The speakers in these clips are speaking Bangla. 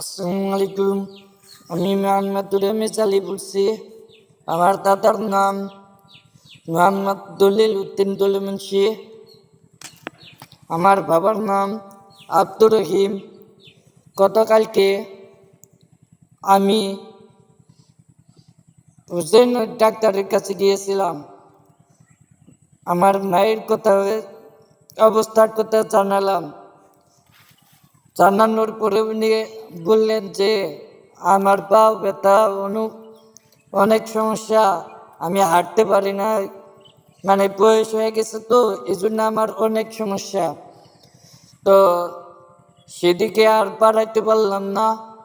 আসসালামু আলাইকুম। আমি মোহাম্মদুল রহমেদ আলী বলছি। আমার দাদার নাম মোহাম্মদ দলিল উদ্দিন দলিল মুন্সি। আমার বাবার নাম আব্দুর রহিম। গতকালকে আমি হুসেন ডাক্তারের কাছে গিয়েছিলাম। আমার মায়ের কথা, অবস্থার কথা জানালাম। জানানোর পরে উনি বললেন যে, আমার পা ব্যথা, অনু, অনেক সমস্যা, আমি হাঁটতে পারি না মানে বয়স হয়ে গেছে তো এই জন্য আমার অনেক সমস্যা। তো সেদিকে আর পারাইতে পারলাম না।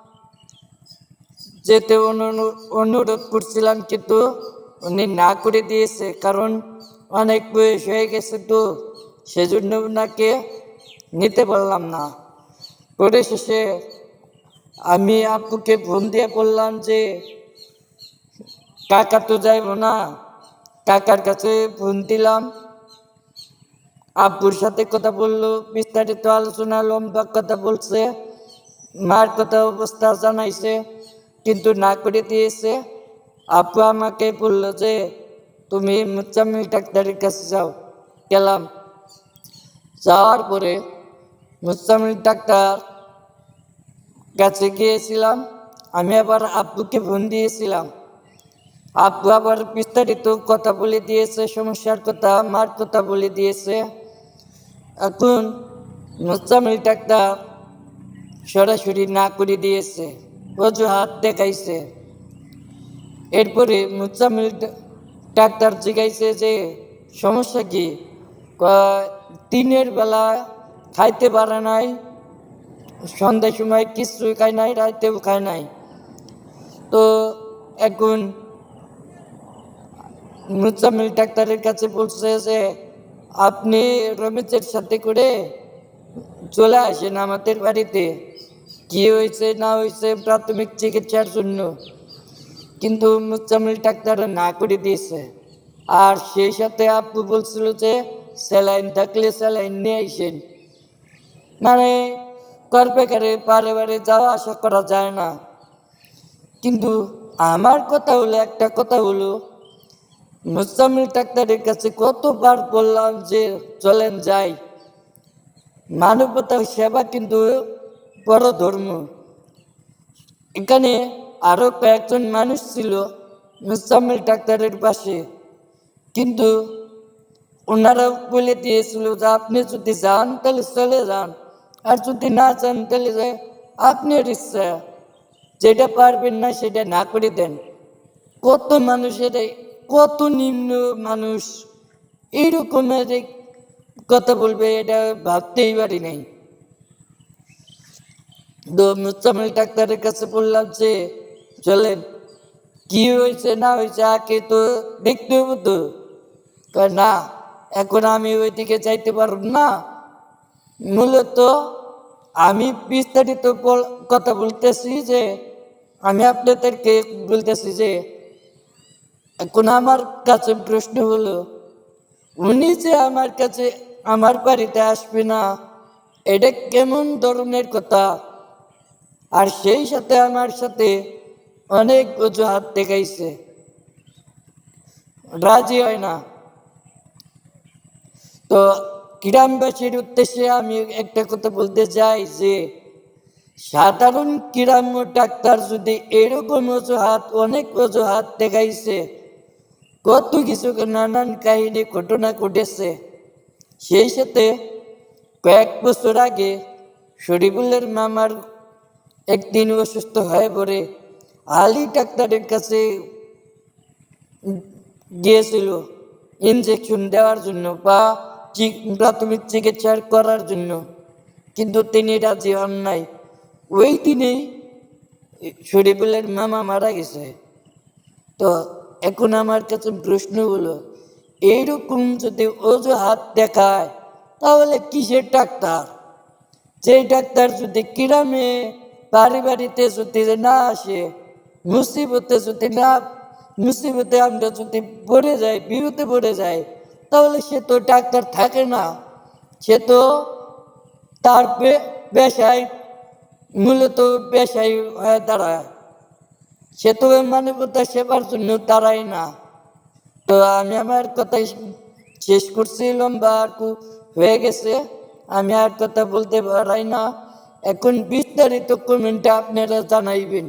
যেতে অনু- অনুরোধ করছিলাম, কিন্তু উনি না করে দিয়েছে, কারণ অনেক বয়স হয়ে গেছে তো, সেজন্য ওনাকে নিতে পারলাম না। পরে শেষে আমি আপুকে ফোন দিয়ে বললাম যে, কাকা তো যাইব না। কাকার কাছে ফোন দিলাম। আব্বুর সাথে কথা বলল, বিস্তারিত আলোচনা, লম্বা কথা বলছে, মার কথা অবস্থা জানাইছে, কিন্তু না করে দিয়েছে। আপু আমাকে বলল যে, তুমি মুচাম্মিল ডাক্তারের কাছে যাও। গেলাম। যাওয়ার পরে মুস্তামিল ডাক্তার কাছে গিয়েছিলাম, আমি আবার আব্বুকে ফোন দিয়েছিলাম। আব্বু আবার বিস্তারিত কথা বলে দিয়েছে, সমস্যার কথা, মার কথা বলে দিয়েছে। এখন মুস্তামিল ডাক্তার সরাসরি না করে দিয়েছে, অজুহাত দেখাইছে। এরপরে মুজামিল ডাক্তার জিজ্ঞাইছে যে, সমস্যা কি? দিনের বেলা খাইতে পারে নাই, সন্ধ্যার সময় কিছু খায় নাই, রাতেও খায় নাই। তো এখন মুজামিল ডাক্তারের কাছে বলছে যে, আপনি রমেশের সাথে করে চলে আসেন আমাদের বাড়িতে। কি হয়েছে, না হয়েছে, প্রাথমিক চিকিৎসার জন্য। কিন্তু মুজামিল ডাক্তার না করে দিয়েছে। আর সেই সাথে আপু বলছিল যে, স্যালাইন থাকলে স্যালাইন নিয়ে আসেন। মানে করবেকারে পারে বারে যাওয়া আসা করা যায় না। কিন্তু আমার কথা হলো, একটা কথা হলো মুজামিল ডাক্তারের কাছে কতবার বললাম যে চলেন যাই। মানবতার সেবা কিন্তু বড় ধর্ম। এখানে আরও কয়েকজন মানুষ ছিল মুসাম্মিল ডাক্তারের পাশে। কিন্তু ওনারা বলে দিয়েছিল যে আপনি যদি যান, তাহলে চলে যান। আর যদি না চান তাহলে যে আপনার ইচ্ছা যেটা পারবেন না সেটা না করে দেন। কত মানুষের কত নিম্ন মানুষ এইরকমের এই কথা বলবে, এটা ভাবতেই পারি নাই। তো মুস্তামিল ডাক্তারের কাছে বললাম যে, চলেন, কি হয়েছে, না হয়েছে, আগে তো দেখতে হবে তো না, এখন আমি ওইদিকে যাইতে পারব না। মূলত আমি বিস্তারিত কথা বলতেছি যে, আমি আপনাদেরকে বলতেছি যে, এখন আমার কাছে প্রশ্ন হলো, উনি যে আমার কাছে আমার বাড়িতে আসবে না, এটা কেমন ধরনের কথা? আর সেই সাথে আমার সাথে অনেক অজুহাত দেখাইছে। রাজি হয় না। তো গ্রামবাসীর উদ্দেশ্যে আমি একটা কথা বলতে চাই যে, সাধারণ গ্রাম্য ডাক্তার যদি এরকম অজুহাত, অনেক অজুহাত দেখাইছে, কত কিছু নানান কাহিনী ঘটনা ঘটেছে। সেই সাথে কয়েক বছর আগে শরীফুলের মামার একদিন অসুস্থ হয়ে পড়ে, আলী ডাক্তারের কাছে গিয়েছিল ইনজেকশন দেওয়ার জন্য বা প্রাথমিক চিকিৎসা করার জন্য। কিন্তু তিনি রাজি হন নাই। ওই দিনেই শরীফুলের মামা মারা গেছে। তো এখন আমার কাছে প্রশ্ন হলো এইরকম যদি অজুহাত দেখায়, তাহলে কিসের ডাক্তার? যে ডাক্তার যদি গ্রামে বাড়ি বাড়িতে যদি না আসে, মুসিবতে যদি না, মুসিবতে আমরা যদি পড়ে যাই বিরুদ্ধে পড়ে যাই তাহলে সে তো ডাক্তার থাকে না। সে তো তার পেশায়, মূলত পেশায় হয়ে দাঁড়ায়। সে তো মানবতা সেবার জন্য দাঁড়ায় না। তো আমি আমার কথাই শেষ করছি, লম্বা আর হয়ে গেছে। আমি আর কথা বলতে পারাই না। এখন বিস্তারিত কমেন্টে আপনারা জানাইবেন।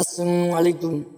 আসসালামু আলাইকুম।